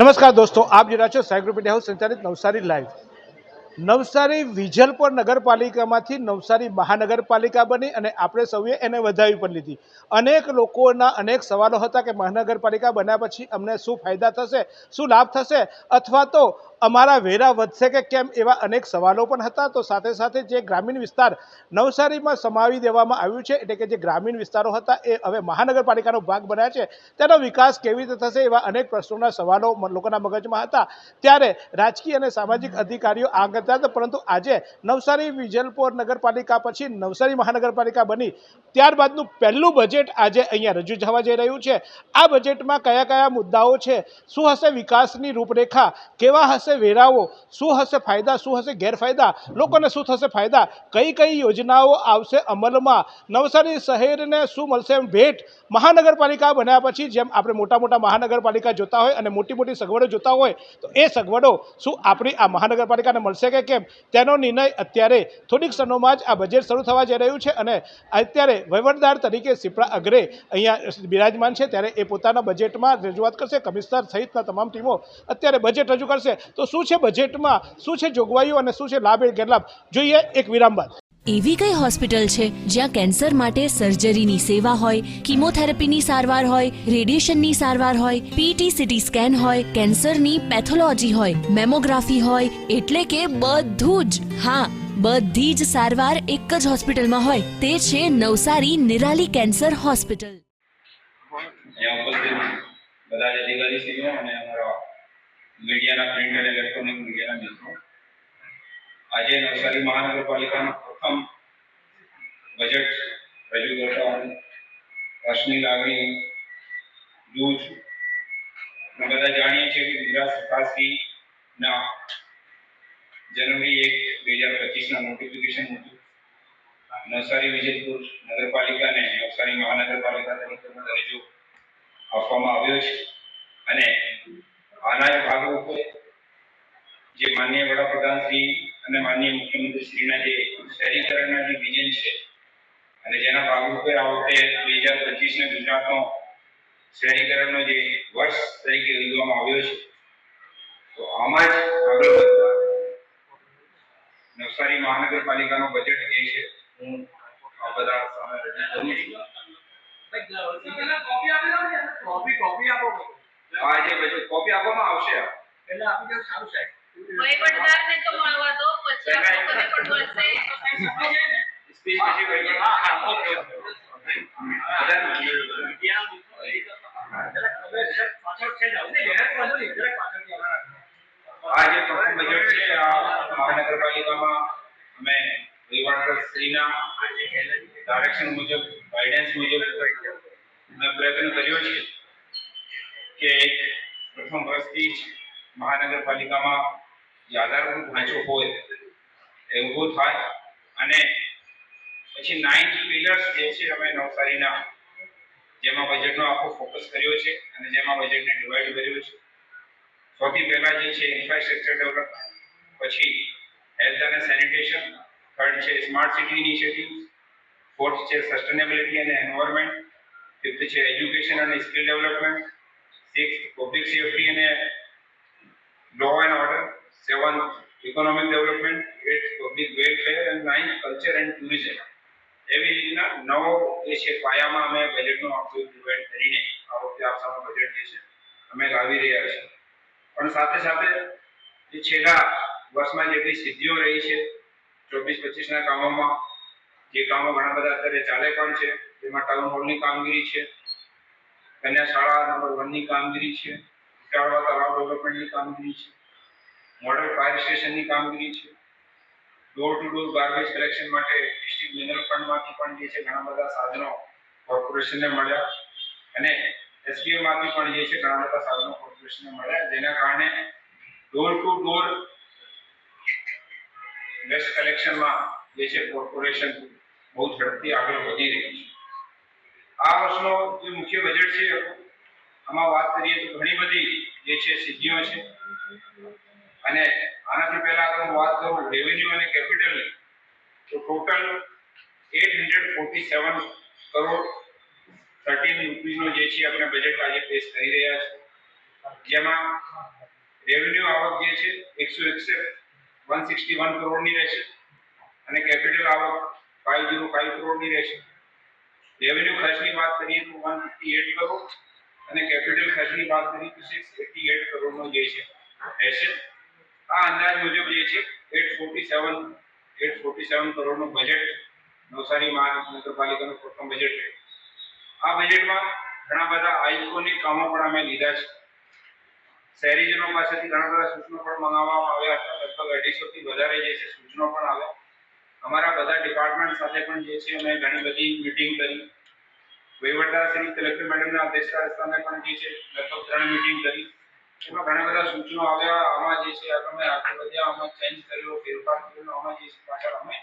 નમસ્કાર દોસ્તો, આપ જોડા છો સાયગ્રુપ ઇન્ડિયા હાઉસ સંચાલિત નવસારી લાઈવ. નવસારી વિજલપુર નગરપાલિકામાંથી નવસારી મહાનગરપાલિકા બની અને આપણે સૌએ એને વધાવી પણ લીધી. અનેક લોકોના અનેક સવાલો હતા કે મહાનગરપાલિકા બન્યા પછી અમને શું ફાયદા થશે, શું લાભ થશે, અથવા તો અમારા વેરા વધશે કે કેમ એવા અનેક સવાલો પણ હતા. તો સાથે સાથે જે ગ્રામીણ વિસ્તાર નવસારીમાં સમાવી દેવામાં આવ્યું છે, એટલે કે જે ગ્રામીણ વિસ્તારો હતા, એ હવે મહાનગરપાલિકાનો ભાગ બન્યા છે. તેનો વિકાસ કેવી રીતે થશે એવા અનેક પ્રશ્નોના સવાલો લોકોના મગજમાં હતા. ત્યારે રાજકીય અને સામાજિક અધિકારીઓ આગળ હતા પરંતુ આજે નવસારી વિજલપોર નગરપાલિકા પછી નવસારી મહાનગરપાલિકા બની. ત્યારબાદનું પહેલું બજેટ આજે અહીંયા રજૂ થવા જઈ રહ્યું છે. આ બજેટમાં કયા કયા મુદ્દાઓ છે? શું હશે વિકાસની રૂપરેખા? કેવા હશે વેરાઓ, શું હશે ફાયદા, શું હશે ગેરફાયદા, લોકોને શું થશે ફાયદા? કઈ કઈ યોજનાઓ આવશે અમલમાં? નવસારી શહેરને શું મળશે એમ ભેટ? મહાનગરપાલિકા બન્યા પછી જેમ આપણે મોટા મોટા મહાનગરપાલિકા જોતા હોય અને મોટી મોટી સગવડો જોતા હોય, તો એ સગવડો શું આપણી આ મહાનગરપાલિકાને મળશે કે કેમ? તેનો નિર્ણય અત્યારે થોડીક ક્ષણોમાં જ આ બજેટ શરૂ થવા જઈ રહ્યું છે અને અત્યારે વહીવટદાર તરીકે સિપ્રા અગ્રે અહીંયા બિરાજમાન છે, ત્યારે એ પોતાના બજેટમાં રજૂઆત કરશે, કમિશનર સહિતના તમામ ટીમો અત્યારે બજેટ રજૂ કરશે. તો શું છે બજેટમાં શું છે જોગવાઈઓ અને શું છે લાભ ગેરલાભ? જોઈએ એક વિરામ બાદ. એવી કઈ હોસ્પિટલ છે જ્યાં કેન્સર માટે સર્જરીની સેવા હોય કિમોથેરાપીની સારવાર હોય રેડિયેશનની સારવાર હોય પીટી સીટી સ્કેન હોય કેન્સરની પેથોલોજી હોય મેમોગ્રાફી હોય એટલે કે બધું જ. હા બધી જ સારવાર એક જ હોસ્પિટલમાં હોય. તે છે નવસારી નિરાલી કેન્સર હોસ્પિટલ બધા જ અધિકારીશ્રીઓ અને અમારા મીડિયાના પ્રિન્ટ અને ઇલેક્ટ્રોનિક મીડિયાના મિત્રો. આજે નવસારી મહાનગરપાલિકાનું પ્રથમ બજેટ રજૂ કરતા હું લાગણી જોઉં છું બધા જાણીએ છીએ કે ગુજરાત સરકારશ્રીના જનવરી એક, બે હજાર પચીસના નોટિફિકેશન હતું નવસારી, વિજયપુર નગરપાલિકાને નવસારી મહાનગરપાલિકા તરીકે રજૂ આપવામાં આવ્યો છે. અને આના જ ભાગરૂપે જે માનનીય વડાપ્રધાન શ્રી અને માન્ય મુખ્યમંત્રી શ્રીના જે શહેરીકરણના જે વિઝન છે, અને જેના ભાગરૂપે આ વખતે બે હજાર પચીસને ગુજરાતનો શહેરીકરણનો જે વર્ષ તરીકે ઉજવવામાં આવ્યો છે, તો આમાં જ આગળ વધતા નવસારી મહાનગરપાલિકાનો બજેટ જે છે, હું આ બધા સામે રજૂ કરું છું. કોપી કોપી આપો. આ જે બજેટ કોપી આપવામાં આવશે એટલે આપી દો સારું સાહેબ. વહીવટદારને તો મળવા દો પછી આપણને પણ મળશે. સ્પીચ પછી વહીવટ હા હા ઓકે ઓકે. બધાને જરાક તમે જરાક પાછળ થઈ જાઓ ને જરાક વાંધો નહીં જરાક પાછળથી આવવા. આ જે પ્રથમ બજેટ છે આ મહાનગરપાલિકામાં અમે વહીવટશ્રીના ડાયરેક્શન મુજબ ગાઈડન્સ મુજબ અમે પ્રયત્ન કર્યો છે. કે પ્રથમ વર્ષથી મહાનગરપાલિકામાં જે આધારભૂત ઢાંચો હોય એ ઊભો થાય અને પછી નાઇન પિલર્સ જે છે અમે નવસારીના, જેમાં બજેટનો આખો ફોકસ કર્યો છે અને જેમાં બજેટને ડિવાઈડ કર્યો છે. સૌથી પહેલાં જે છે ઇન્ફ્રાસ્ટ્રક્ચર ડેવલપમેન્ટ પછી હેલ્થ અને સેનિટેશન થર્ડ છે સ્માર્ટ સિટી ઇનિશિયેટિવ ફોર્થ છે સસ્ટેનેબિલિટી અને એન્વાયરમેન્ટ ફિફ્થ છે એજ્યુકેશન અને skill development six public safety અને law and order seventh economic development eight public welfare and ninth culture and tourism એવી રીતના નવ જે છે, પાયામાં અમે બજેટનો આખું ઇમ્પ્લિમેન્ટ કરીને આ વખતે આપ સામે બજેટ જે છે, અમે લાવી રહ્યા છીએ. પણ સાથે સાથે જે છેલ્લા વર્ષમાં જેટલી સિદ્ધિઓ રહી છે, ચોવીસ, પચીસના કામોમાં, જે કામો ઘણા બધા અત્યારે ચાલે પણ છે, જેમાં ટાઉન હોલની કામગીરી છે કન્યા શાળા નંબર વનની કામગીરી છે. ઉતાળવા તળાવ ડેવલપમેન્ટની કામગીરી છે. મોડલ ફાયર સ્ટેશનની કામગીરી છે. Door to door garbage collection માટે ડિસ્ટ્રિક્ટ મિનરલ ફંડમાંથી પણ જે છે ઘણા બધા સાધનો કોર્પોરેશનને મળ્યા. અને એસડીએમમાંથી પણ જે છે ઘણા બધા સાધનો કોર્પોરેશનને મળ્યા. જેના કારણે ડોર ટુ ડોર વેસ્ટ કલેક્શનમાં જે છે કોર્પોરેશન બહુ ઝડપથી આગળ વધી રહી છે. આ વર્ષનો જે મુખ્ય બજેટ છે, આમાં વાત કરીએ તો ઘણી બધી જે છે સિદ્ધિઓ છે. અને આનાથી પહેલા હું વાત કરું રેવન્યુ અને કેપિટલની તો total eight hundred forty seven crore thirteen રૂપીઝનો જે છે આપણે બજેટ આજે પેશ કરી રહ્યા છે. જેમાં રેવન્યુ આવક જે છે એકસો એકસઠ વન સિક્સટી વન કરોડની રહેશે. અને કેપિટલ આવક ફાઇવ જીરો ફાઇવ કરોડની રહેશે. રેવન્યુ ખર્ચની વાત કરીએ તો વન ફિફ્ટી એટ કરોડ અને કેપિટલ ખર્ચની વાત કરીએ તો સિક્સ એટી એટ કરોડનો જે છે રહેશે આ અંદાજ મુજબ જે છે eight forty seven eight forty seven કરોડનું બજેટ નવસારી મહાનગરપાલિકાનું પ્રથમ બજેટ છે. આ બજેટમાં ઘણા બધા આઇકોનિક કામો પણ અમે લીધા છે. શહેરીજનો પાસેથી ઘણા બધા સૂચનો પણ મંગાવવામાં આવ્યા હતા. લગભગ અઢીસોથી વધારે જે છે સૂચનો પણ આવ્યા. અમારા બધા ડિપાર્ટમેન્ટ સાથે પણ જે છે અમે ઘણી બધી મીટિંગ કરી. વહીવટદાર શ્રી કલેક્ટર મેડમના અધ્યક્ષતા સ્થાને પણ જે છે લગભગ ત્રણ મીટિંગ કરી. એમાં ઘણા બધા સૂચનો આવ્યા. આમાં જે છે અમે આગળ વધ્યા આમાં ચેન્જ કર્યો, ફેરફાર કર્યો. આમાં જે છે પાછળ અમે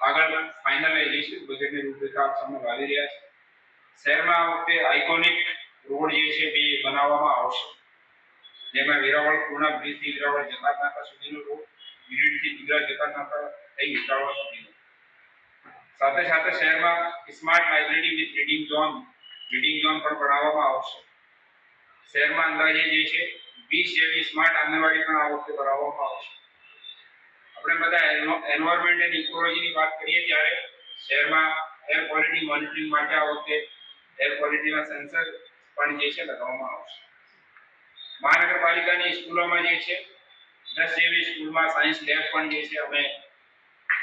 આગળ ફાઇનલાઇઝેશન બજેટની રૂપરેખા આપ સામે લાવી રહ્યા છે શહેરમાં આ વખતે આઇકોનિક રોડ જે છે બે બનાવવામાં આવશે. જેમાં વેરાવળ, પૂર્ણા બ્રિજથી વેરાવળ જકાત નાકા સુધીનો રોડ વિડીથી દીઘા જકાત નાકા થઈ વિશાળવા સુધી સાથે સાથે શહેરમાં smart library with reading zone reading zone પણ બનાવવામાં આવશે. શહેરમાં અંદાજે જે છે, વીસ જેવી સ્માર્ટ આંગણવાડી પણ આ વખતે બનાવવામાં આવશે. આપણે બધા એન્વાયરમેન્ટ એન્ડ ઇકોલોજીની વાત કરીએ ત્યારે શહેરમાં એર ક્વોલિટી મોનિટરિંગ માટે આ વખતે એર ક્વોલિટીના સેન્સર પણ જે છે લગાવવામાં આવશે. મહાનગરપાલિકાની સ્કૂલોમાં જે છે, દસ જેવી સ્કૂલમાં સાયન્સ લેબ પણ જે છે, અમે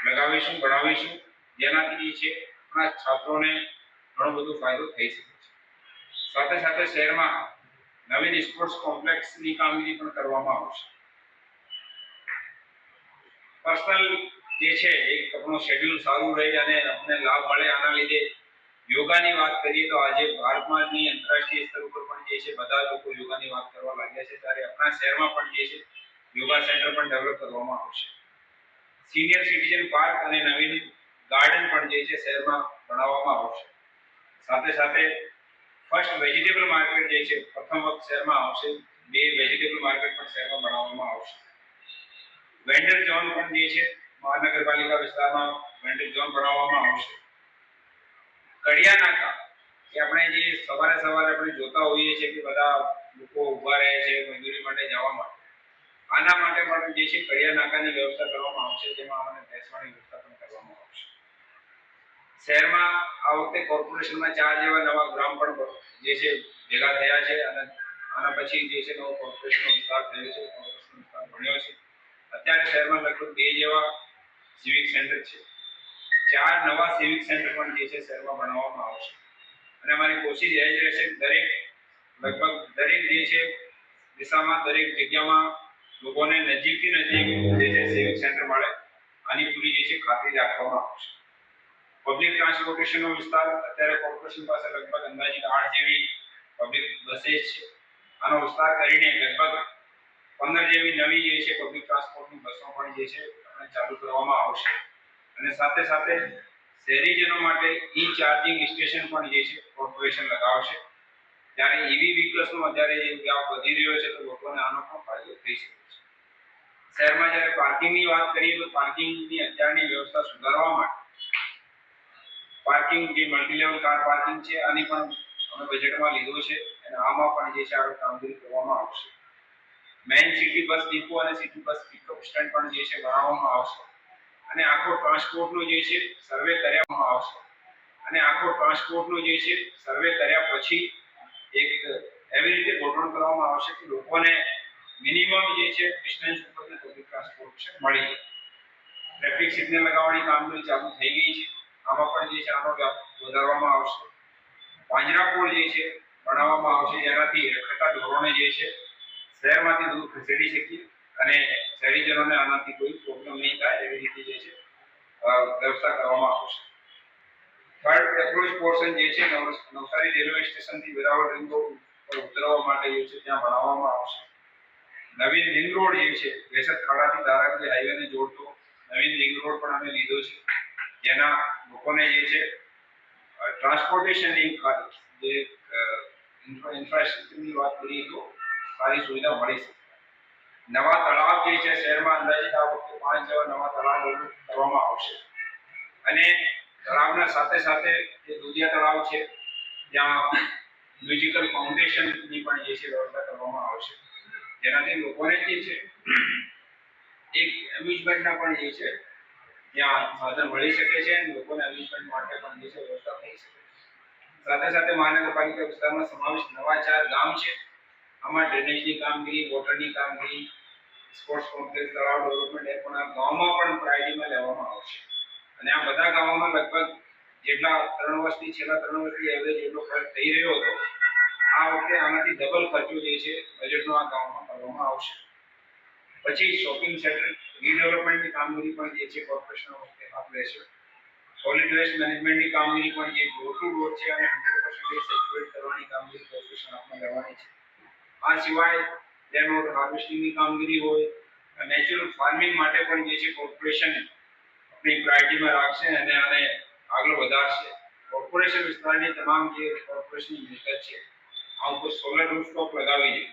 લગાવીશું, ભણાવીશું. જેનાથી છે, આપણા છાત્રોને ઘણો બધો ફાયદો થઈ શકે છે. સાથે સાથે શહેરમાં નવીન સ્પોર્ટ્સ કોમ્પ્લેક્સની કામગીરી પણ કરવામાં આવશે. પર્સનલ જે છે, એક આપણું શેડ્યુલ સારું રહે અને અમને લાભ મળે. આના લીધે યોગાની વાત કરીએ તો આજે ભારતમાં આંતરરાષ્ટ્રીય સ્તર ઉપર પણ જે છે, બધા લોકો યોગાની વાત કરવા લાગ્યા છે. ત્યારે આપણા શહેરમાં પણ જે છે, યોગા સેન્ટર પણ ડેવલપ કરવામાં આવશે. સિનિયર સિટીઝન પાર્ક અને નવીન ગાર્ડન પણ જે છે શહેરમાં બનાવવામાં આવશે સાથે સાથે ફર્સ્ટ વેજીટેબલ માર્કેટ જે છે પ્રથમ વખત શહેરમાં આવશે. બે વેજીટેબલ માર્કેટ પણ શહેરમાં બનાવવામાં આવશે. વેન્ડર ઝોન પણ જે છે મહાનગરપાલિકા વિસ્તારમાં વેન્ડર ઝોન બનાવવામાં આવશે. કડિયા નાકા કે આપણે જે સવારે સવારે આપણે જોતા હોઈએ છીએ કે બધા લોકો ઊભા રહે છે મજૂરી માટે જવા માટે. આના માટે પણ જે છે કડિયા નાકાની વ્યવસ્થા કરવામાં આવશે, જેમાં અમને બેસવાની વ્યવસ્થા પણ કરવામાં આવશે. શહેરમાં આ વખતે કોર્પોરેશનમાં ચાર જેવા નવા ગ્રામ પણ જે છે ભેગા થયા છે અને આના પછી જે છે નવો કોર્પોરેશનનો વિસ્તાર થયો છે, કોર્પોરેશનનો વિસ્તાર બન્યો છે. અત્યારે શહેરમાં લગભગ બે જેવા સિવિક સેન્ટર છે. ચાર નવા સિવિક સેન્ટર પણ જે છે શહેરમાં બનાવવામાં આવશે. અને અમારી કોશિશ એ જ રહેશે દરેક, લગભગ દરેક જે છે દિશામાં, દરેક જગ્યામાં લોકોને નજીકથી નજીક જે છે સેવિંગ સેન્ટર મળે, આની પૂરી જે છે ખાતરી રાખવામાં આવશે. પબ્લિક ટ્રાન્સપોર્ટેશનનો વિસ્તાર અત્યારે કોર્પોરેશન પાસે લગભગ અંદાજિત આઠ જેવી પબ્લિક બસેસ છે. આનો વિસ્તાર કરીને લગભગ પંદર જેવી નવી જે છે પબ્લિક ટ્રાન્સપોર્ટની બસો પણ જે છે આપણે ચાલુ કરવામાં આવશે. અને સાથે સાથે શહેરીજનો માટે ઈ ચાર્જિંગ સ્ટેશન પણ જે છે કોર્પોરેશન લગાવશે. ત્યારે ઈવી વ્હીકલ્સનો અત્યારે જે વ્યાપ વધી રહ્યો છે તો લોકોને આનો પણ ફાયદો થઈ શકે. શહેરમાં જ્યારે પાર્કિંગની વાત કરીએ તો પાર્કિંગની અત્યારની વ્યવસ્થા સુધારવા માટે પાર્કિંગ જે મલ્ટીલેવલ કાર પાર્કિંગ છે, આની પણ અમે બજેટમાં લીધો છે અને આમાં પણ જે છે કામગીરી કરવામાં આવશે. મેઇન સિટી બસ ડિપો અને સિટી બસ પિકઅપ સ્ટેન્ડ પણ જે છે બનાવવામાં આવશે. અને આખો ટ્રાન્સપોર્ટનો જે છે સર્વે કરવામાં આવશે. અને આખો ટ્રાન્સપોર્ટનો જે છે સર્વે કર્યા પછી એક એવી રીતે ગોઠવણ કરવામાં આવશે કે લોકોને મિનિમમ જે છે ડિસ્ટન્સ ઉપર પબ્લિક ટ્રાન્સપોર્ટેશન મળી ટ્રાફિક સિગ્નલ લગાવવાની કામગીરી ચાલુ થઈ ગઈ છે. આમાં પણ જે છે, આનો વધારવામાં આવશે. પાંજરાપોળ જે છે, બનાવવામાં આવશે. જેનાથી રખડતા ઢોરોને જે છે, શહેરમાંથી દૂર ખસેડી શકીએ અને શહેરીજનોને આનાથી કોઈ પ્રોબ્લેમ નહીં થાય એવી રીતે જે છે વ્યવસ્થા કરવામાં આવશે. થર્ડ એપ્રોચ પોર્શન જે છે, નવ- નવસારી રેલવે સ્ટેશનથી વેરાવળ રિંગ પર ઉતરવા માટે જે છે, ત્યાં બનાવવામાં આવશે. નવીન રિંગ રોડ જે છે વેસદ ખાડાથી ધારાવી હાઈવેને જોડતો નવીન રિંગ રોડ પણ અમે લીધો છે. જેના લોકોને જે છે ટ્રાન્સપોર્ટેશનની જે ઇન્ફ્રાસ્ટ્રક્ચરની વાત કરીએ તો સારી સુવિધા મળી શકે. નવા તળાવ જે છે, શહેરમાં અંદાજિત આ વખતે પાંચ જેવા નવા તળાવ કરવામાં આવશે. અને તળાવના સાથે સાથે જે દુધિયા તળાવ છે, ત્યાં મ્યુઝિકલ ફાઉન્ડેશનની પણ જે છે, વ્યવસ્થા કરવામાં આવશે. જેનાથી લોકોને જે છે, એક એમ્યુઝમેન્ટના પણ જે છે ત્યાં સાધન મળી શકે છે અને લોકોને એમ્યુઝમેન્ટ માટે પણ જે છે વ્યવસ્થા થઈ શકે સાથે સાથે મહાનગરપાલિકા વિસ્તારમાં સમાવેશ નવા ચાર ગામ છે. આમાં ડ્રેનેજની કામગીરી વોટરની કામગીરી સ્પોર્ટ્સ કોમ્પ્લેક્સ તળાવ ડેવલપમેન્ટ એ પણ આ ગામમાં પણ પ્રાયોરિટીમાં લેવામાં આવશે અને આ બધા ગામોમાં લગભગ જેટલા ત્રણ વર્ષથી છેલ્લા ત્રણ વર્ષથી એવરેજ જેટલો ખર્ચ થઈ રહ્યો હતો, આ વખતે આનાથી ડબલ ખર્ચો જે છે બજેટનો આ ગામમાં કરવામાં આવશે. પછી શોપિંગ સેન્ટર રીડેવલપમેન્ટની કામગીરી પણ જે છે કોર્પોરેશન વખતે હાથ લેશે સોલિડ વેસ્ટ મેનેજમેન્ટની કામગીરી પણ જે ડોર ટુ ડોર છે અને હંડ્રેડ પર્સન્ટેજ સેચ્યુરેટ કરવાની કામગીરી કોર્પોરેશન હાથમાં લેવાની છે. આ સિવાય રેન વોટર હાર્વેસ્ટિંગની કામગીરી હોય નેચરલ ફાર્મિંગ માટે પણ જે છે કોર્પોરેશન આપણી પ્રાયોરિટીમાં રાખશે અને આને આગળ વધારશે. કોર્પોરેશન વિસ્તારની તમામ જે કોર્પોરેશનની મિલકત છે, આ ઉપર સોલર રૂફટોપ લગાવી છે.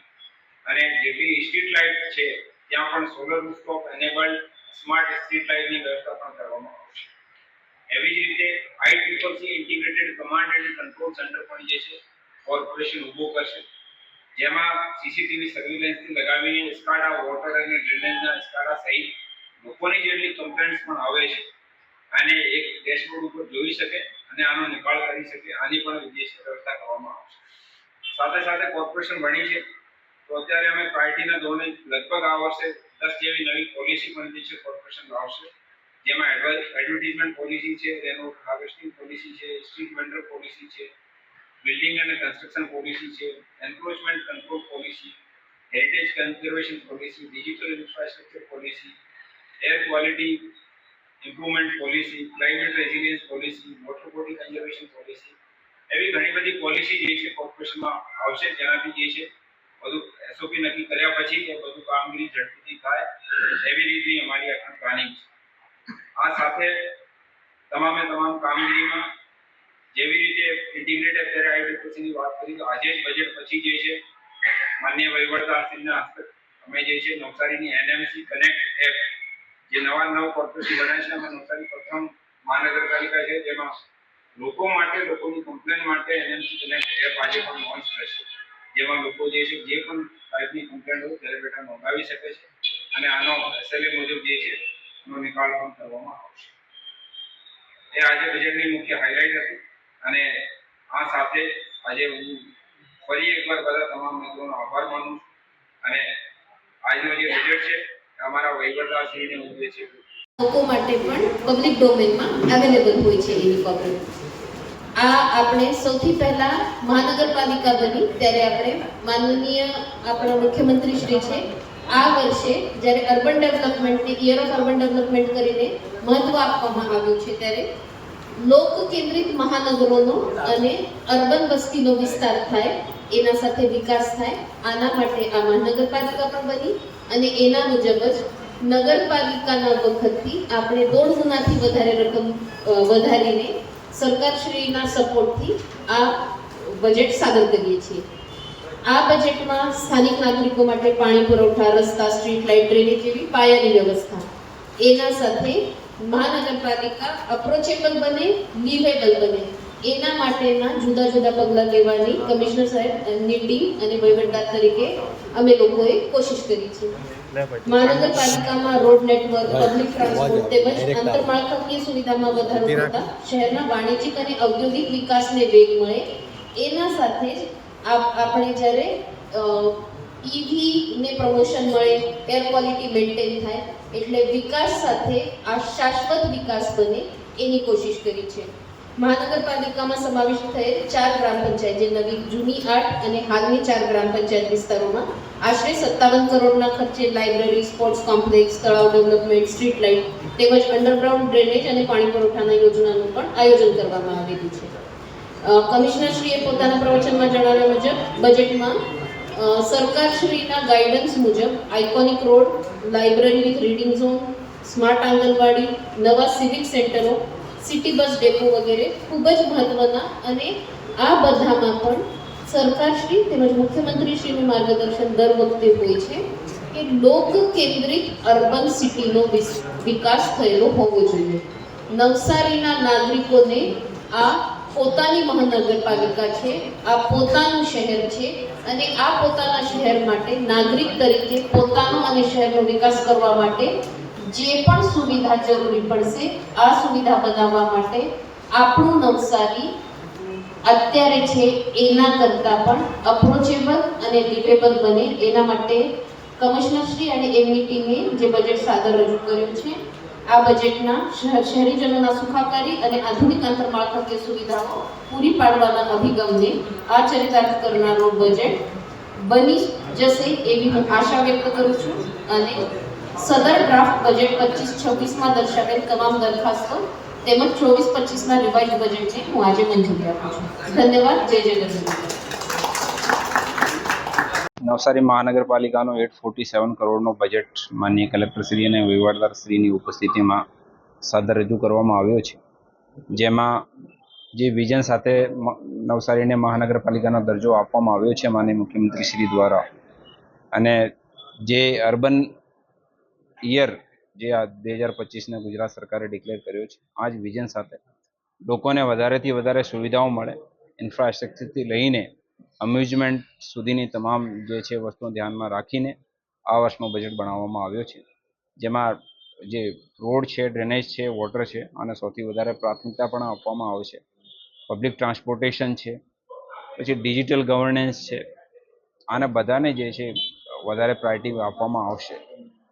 અને જેટલી સ્ટ્રીટ લાઇટ છે, ત્યાં પણ solar rooftop enabled smart street લાઇટની વ્યવસ્થા પણ કરવામાં આવશે એવી જ રીતે I triple C integrated command and control centre પણ જે છે કોર્પોરેશન ઊભો કરશે. જેમાં સીસીટીવી સર્વેલન્સથી લગાવીને સ્કાડા વોટર અને ડ્રેનેજના સ્કાડા સહિત લોકોની જેટલી કમ્પ્લેન્ટ્સ પણ આવે છે અને એક ડેશબોર્ડ ઉપર જોઈ શકે અને આનો નિકાલ કરી શકે, આની પણ વિદેશ વ્યવસ્થા કરવામાં આવશે સાથે સાથે કોર્પોરેશન ભણી છે તો અત્યારે અમે પાર્ટીના ધોરણે લગભગ આ વર્ષે દસ જેવી નવી પોલિસી પણ છે કોર્પોરેશન આવશે. જેમાં એડવર્ટીઝમેન્ટ પોલિસી છે, તેનું હાર્વેસ્ટિંગ પોલિસી છે સ્ટ્રીટ વેન્ડર પોલિસી છે બિલ્ડિંગ અને કન્સ્ટ્રક્શન પોલિસી છે encroachment control policy heritage conservation policy digital infrastructure policy air quality improvement policy climate resilience policy water body conservation policy એવી ઘણી બધી પોલિસી જે છે કોર્પોરેશનમાં આવશે, જેનાથી જે છે બધું એસઓપી નક્કી કર્યા પછી એ બધું કામગીરી ઝડપથી થાય. એવી રીતની અમારી આખી પ્લાનિંગ છે. આ સાથે તમામે તમામ કામગીરીમાં જેવી રીતે ઇન્ટિગ્રેટેડ અત્યારે પછીની વાત કરી તો આજે જ બજેટ પછી જે છે, માન્ય વહીવટદારશ્રીના હસ્તક અમે જે છે નવસારીની એનએમસી કનેક્ટ એપ જે નવા નવ કોર્પોરેશન બને છે, અમે નવસારી પ્રથમ મહાનગરપાલિકા છે, જેમાં લોકો માટે, લોકોની કમ્પ્લેન માટે એનએમસી કનેક્ટ એપ આજે પણ લોન્ચ થશે. જેમાં લોકો જે છે, જે પણ ટાઈપની કમ્પ્લેન્ટ હોય ત્યારે બેટા નોંધાવી શકે છે અને આનો એસએલએ મુજબ જે છે, એનો નિકાલ પણ કરવામાં આવશે. એ આજે બજેટની મુખ્ય હાઇલાઇટ હતી અને આ સાથે આજે હું ફરી એકવાર બધા તમામ મિત્રોનો આભાર માનું છું અને આજનો જે બજેટ છે અમારા વહીવટદારશ્રીને હું જે છે, લોકો માટે પણ પબ્લિક ડોમેનમાં અવેલેબલ હોય છે એની કોપી આ આપણે સૌથી પહેલા મહાનગરપાલિકા બની, ત્યારે આપણે માનનીય આપણા મુખ્યમંત્રી શ્રી છે. આ વર્ષે જ્યારે અર્બન ડેવલપમેન્ટને યર ઓફ અર્બન ડેવલપમેન્ટ કરીને મહત્વ આપવામાં આવ્યું છે, ત્યારે લોક કેન્દ્રિત મહાનગરોનો અને અર્બન વસ્તીનો વિસ્તાર થાય, એના સાથે વિકાસ થાય, આના માટે આ મહાનગરપાલિકા પણ બની અને એના મુજબ જ નગરપાલિકાના વખતથી આપણે દોઢ ગુણાથી વધારે રકમ વધારીને સરકારશ્રીના સપોર્ટથી આ બજેટ સાદર કરીએ છીએ. આ બજેટમાં સ્થાનિક નાગરિકો માટે પાણી પુરવઠા, રસ્તા સ્ટ્રીટ લાઇટ ડ્રેનેજ જેવી પાયાની વ્યવસ્થા. એના સાથે મહાનગરપાલિકા અપ્રોચેબલ બને લિવેબલ બને. એના માટેના જુદા જુદા પગલાં લેવાની કમિશનર સાહેબ એમની ટીમ અને વહીવટદાર તરીકે અમે લોકોએ કોશિશ કરી છે. મહાનગરપાલિકામાં રોડ નેટવર્ક પબ્લિક ટ્રાન્સપોર્ટ તેમજ આંતરમાળખાકીય સુવિધામાં વધારો થતા શહેરના વાણિજ્યિક અને ઔદ્યોગિક વિકાસને વેગ મળે. એના સાથે જ આપણે જ્યારે ઈવી ને પ્રમોશન મળે એર ક્વોલિટી મેન્ટેન થાય એટલે વિકાસ સાથે આ શાશ્વત વિકાસ બને એની કોશિશ કરી છે. મહાનગરપાલિકામાં સમાવિષ્ટ થયેલ ચાર ગ્રામ પંચાયત, જે નવી જૂની આઠ અને હાલની ચાર ગ્રામ પંચાયત વિસ્તારોમાં આશરે સત્તાવન કરોડના ખર્ચે લાઇબ્રેરી, સ્પોર્ટ્સ કોમ્પ્લેક્સ, તળાવ ડેવલપમેન્ટ, સ્ટ્રીટ લાઇટ તેમજ અંડરગ્રાઉન્ડ ડ્રેનેજ અને પાણી પુરવઠાના યોજનાનું પણ આયોજન કરવામાં આવેલું છે. કમિશનરશ્રીએ પોતાના પ્રવચનમાં જણાવ્યા મુજબ, બજેટમાં સરકારશ્રીના ગાઈડન્સ મુજબ iconic road library with reading zone, smart anganwadi, નવા સિવિક સેન્ટરો સિટી બસ ડેપો વગેરે ખૂબ જ મહત્વના અને આ બધામાં પણ સરકારશ્રી તેમજ મુખ્યમંત્રીશ્રીનું માર્ગદર્શન દર વખતે હોય છે કે લોક કેન્દ્રિત અર્બન સિટીનો વિકાસ થયેલો હોવો જોઈએ. નવસારીના નાગરિકોને આ પોતાની મહાનગરપાલિકા છે, આ પોતાનું શહેર છે અને આ પોતાના શહેર માટે નાગરિક તરીકે પોતાનો અને શહેરનો વિકાસ કરવા માટે જે પણ સુવિધા જરૂરી પડશે, આ સુવિધા બનાવવા માટે આપણું નવસારી અત્યારે છે એના કરતાં પણ અપ્રોચેબલ અને લિવેબલ બને. એના માટે કમિશનરશ્રી અને એમની ટીમે જે બજેટ સાદર રજૂ કર્યું છે, આ બજેટના શહેર- શહેરીજનોના સુખાકારી અને આધુનિક આંતરમાળખાકીય સુવિધાઓ પૂરી પાડવાના અભિગમને આ ચરિતાર્થ કરનારું બજેટ બની જશે એવી હું આશા વ્યક્ત કરું છું અને સદર ડ્રાફ્ટ બજેટ પચીસ, છવ્વીસમાં દર્શાવેલ તમામ દરખાસ્તો તેમજ ચોવીસ પચીસના રિવાઇઝ બજેટને હું આજે મંજૂરી આપું છું. ધન્યવાદ. જય જય નવસારી મહાનગરપાલિકાનો એટ ફોર્ટી સેવન કરોડનો બજેટ માન્ય કલેક્ટરશ્રી અને વહીવટદારશ્રીની ઉપસ્થિતિમાં સાદર રજૂ કરવામાં આવ્યો છે. જેમાં જે વિઝન સાથે નવસારીને મહાનગરપાલિકાનો દરજ્જો આપવામાં આવ્યો છે માનનીય મુખ્યમંત્રીશ્રી દ્વારા. અને જે અર્બન યર જે આ બે હજાર પચીસને ગુજરાત સરકારે ડિક્લેર કર્યો છે આ જ વિઝન સાથે લોકોને વધારેથી વધારે સુવિધાઓ મળે ઇન્ફ્રાસ્ટ્રક્ચરથી લઈને અમ્યુઝમેન્ટ સુધીની તમામ જે છે વસ્તુઓ ધ્યાનમાં રાખીને આ વર્ષનો બજેટ બનાવવામાં આવ્યો છે. જેમાં જે રોડ છે ડ્રેનેજ છે વોટર છે અને સૌથી વધારે પ્રાથમિકતા પણ આપવામાં આવશે પબ્લિક ટ્રાન્સપોર્ટેશન છે, પછી ડિજિટલ ગવર્નન્સ છે, આને બધાને જે છે વધારે પ્રાયોરિટી આપવામાં આવશે.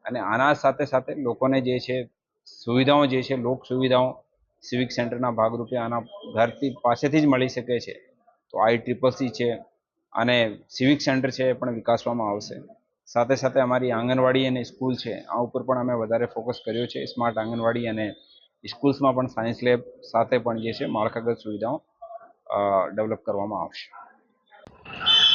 અને આના સાથે સાથે લોકોને જે છે, સુવિધાઓ જે છે, લોક સુવિધાઓ સિવિક સેન્ટરના ભાગરૂપે આના ઘરથી પાસેથી જ મળી શકે છે. તો આઈ ટ્રિપલ સી છે અને સિવિક સેન્ટર છે એ પણ વિકાસવામાં આવશે. સાથે સાથે અમારી આંગણવાડી અને સ્કૂલ છે, આ ઉપર પણ અમે વધારે ફોકસ કર્યો છે. સ્માર્ટ આંગણવાડી અને સ્કૂલ્સમાં પણ સાયન્સ લેબ સાથે પણ જે છે, માળખાગત સુવિધાઓ ડેવલપ કરવામાં આવશે.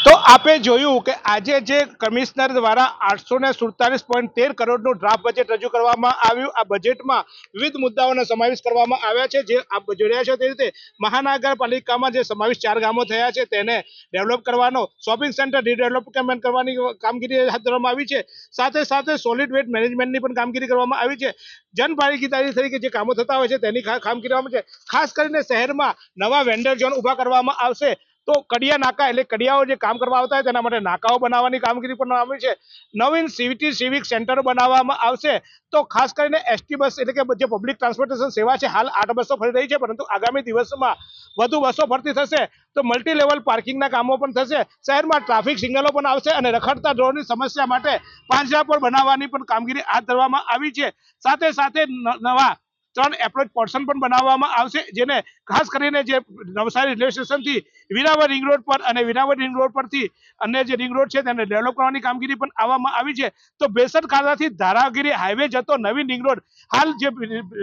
તો આપે જોયું કે આજે જે કમિશનર દ્વારા આઠસો ને સુડતાલીસ પોઈન્ટ તેર કરોડનું ડ્રાફ્ટ બજેટ રજૂ કરવામાં આવ્યું. આ બજેટમાં વિવિધ મુદ્દાઓનો સમાવેશ કરવામાં આવ્યા છે. જે આપ જોડ્યા છો તે રીતે મહાનગરપાલિકામાં જે સમાવેશ ચાર ગામો થયા છે તેને ડેવલપ કરવાનો, શોપિંગ સેન્ટર રીડેવલપમેન્ટ કરવાની કામગીરી હાથ ધરવામાં આવી છે. સાથે સાથે સોલિડ વેસ્ટ મેનેજમેન્ટની પણ કામગીરી કરવામાં આવી છે. જનભાગીદારી તરીકે જે કામો થતા હોય છે તેની કામગીરી છે. ખાસ કરીને શહેરમાં નવા વેન્ડર ઝોન ઊભા કરવામાં આવશે. તો કડિયા નાકા એટલે કડિયાઓ જે કામ કરવા આવતા હોય તેના માટે નાકાઓ બનાવવાની કામગીરી પણ આવી છે. નવીન સીવીટી સિવિક સેન્ટર બનાવવામાં આવશે તો ખાસ કરીને એસટી બસ એટલે કે જે પબ્લિક ટ્રાન્સપોર્ટેશન સેવા છે, હાલ આઠ બસો ફરી રહી છે, પરંતુ આગામી દિવસમાં વધુ બસો ભરતી થશે. તો મલ્ટી લેવલ પાર્કિંગના કામો પણ થશે. શહેરમાં ટ્રાફિક સિગ્નલો પણ આવશે અને રખડતા ઢોરની સમસ્યા માટે પાંજરા પર બનાવવાની પણ કામગીરી હાથ ધરવામાં આવી છે. સાથે સાથે નવા ત્રણ એપ્રોચ પોર્શન પણ બનાવવામાં આવશે, જેને ખાસ કરીને જે નવસારી રેલવે સ્ટેશનથી વિરાવર રિંગ રોડ પર અને વિરાવર રિંગ રોડ પરથી અન્ય જે રિંગ રોડ છે તેને ડેવલપ કરવાની કામગીરી પણ આવવામાં આવી છે. તો બેસર ખાતાથી ધારાગીરી હાઈવે જતો નવીન રિંગ રોડ હાલ જે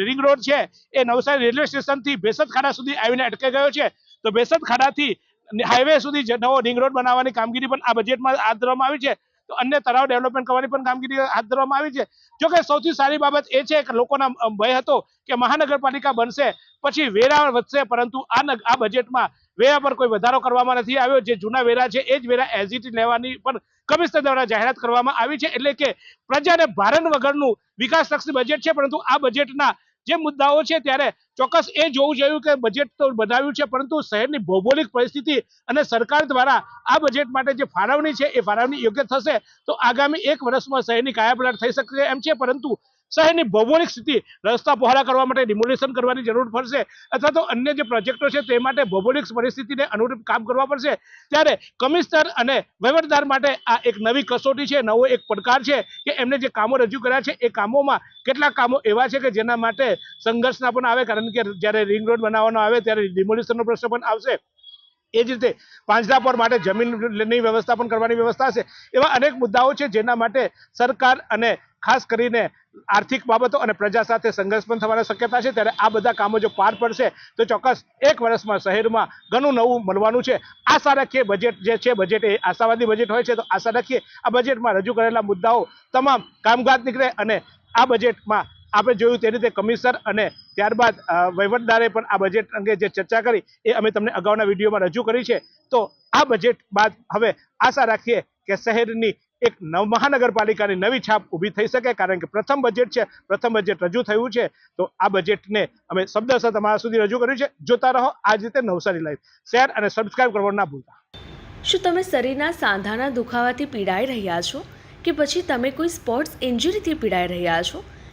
રિંગ રોડ છે એ નવસારી રેલવે સ્ટેશનથી બેસદ ખાડા સુધી આવીને અટકી ગયો છે. તો બેસદ ખાડાથી હાઈવે સુધી નવો રિંગ રોડ બનાવવાની કામગીરી પણ આ બજેટમાં હાથ ધરવામાં આવી છે. તો અન્ય તળાવ ડેવલપમેન્ટ કરવાની પણ કામગીરી હાથ ધરવામાં આવી છે. જોકે સૌથી સારી બાબત એ છે કે લોકોના ભય હતો કે મહાનગરપાલિકા બનશે, પછી વેરા વધશે, પરંતુ આ આ બજેટમાં વેરા પર કોઈ વધારો કરવામાં નથી આવ્યો. જે જૂના વેરા છે, એ જ વેરા એઝીટી લેવાની પણ કમિશનર દ્વારા જાહેરાત કરવામાં આવી છે. એટલે કે પ્રજાને ભારણ વગરનું વિકાસલક્ષી બજેટ છે, પરંતુ આ બજેટના જે મુદ્દાઓ છે ત્યારે ચોક્કસ એ જોવું જોયું કે બજેટ તો બનાવ્યું છે, પરંતુ શહેરની ભૌગોલિક પરિસ્થિતિ અને સરકાર દ્વારા આ બજેટ માટે જે ફાળવણી છે, એ ફાળવણી યોગ્ય થશે તો આગામી એક વર્ષમાં શહેરની કાયાપલટ થઈ શકશે એમ છે, પરંતુ શહેરની ભૌગોલિક સ્થિતિ રસ્તા પહોળા કરવા માટે ડિમોલિશન કરવાની જરૂર પડશે અથવા તો અન્ય જે પ્રોજેક્ટો છે તે માટે ભૌગોલિક પરિસ્થિતિને અનુરૂપ કામ કરવા પડશે. ત્યારે કમિશનર અને વહીવટદાર માટે આ એક નવી કસોટી છે, નવો એક પડકાર છે કે એમને જે કામો રજૂ કર્યા છે એ કામોમાં કેટલાક કામો એવા છે કે જેના માટે સંઘર્ષના પણ આવે. કારણ કે જ્યારે રિંગ રોડ બનાવવાનો આવે ત્યારે ડિમોલિશનનો પ્રશ્ન પણ આવશે. એ જ રીતે પાંજરાપોર માટે જમીનની વ્યવસ્થા પણ કરવાની વ્યવસ્થા છે. એવા અનેક મુદ્દાઓ છે જેના માટે સરકાર અને ખાસ કરીને આર્થિક બાબતો અને પ્રજા સાથે સંઘર્ષ પણ થવાની શક્યતા છે. ત્યારે આ બધા કામો જો પાર પડશે તો ચોક્કસ એક વર્ષમાં શહેરમાં ઘણું નવું મળવાનું છે. આશા રાખીએ બજેટ જે છે બજેટ એ આશાવાદી બજેટ હોય છે તો આશા રાખીએ આ બજેટમાં રજૂ કરેલા મુદ્દાઓ તમામ કામકાજ નીકળે અને આ બજેટમાં આપણે જોયું તે રીતે કમિશનર અને ત્યારબાદ વહીવટદારે પણ આ બજેટ અંગે જે ચર્ચા કરી એ અમે તમને અગાઉના વિડીયોમાં રજૂ કરી છે. તો આ બજેટ બાદ હવે આશા રાખીએ કે શહેરની એક નવ મહાનગરપાલિકાની નવી છાપ ઊભી થઈ શકે, કારણ કે પ્રથમ બજેટ છે, પ્રથમ બજેટ રજૂ થયું છે. તો આ બજેટને અમે શબ્દશા તમારા સુધી રજૂ કર્યું છે. જોતા રહો આ જ રીતે નવસારી લાઈવ શેર અને સબસ્ક્રાઇબ કરવાનું ના ભૂલતા. શું તમે શરીરના સાંધાના દુખાવાથી પીડાઈ રહ્યા છો? કે પછી તમે કોઈ સ્પોર્ટ્સ ઇન્જરીથી પીડાઈ રહ્યા છો?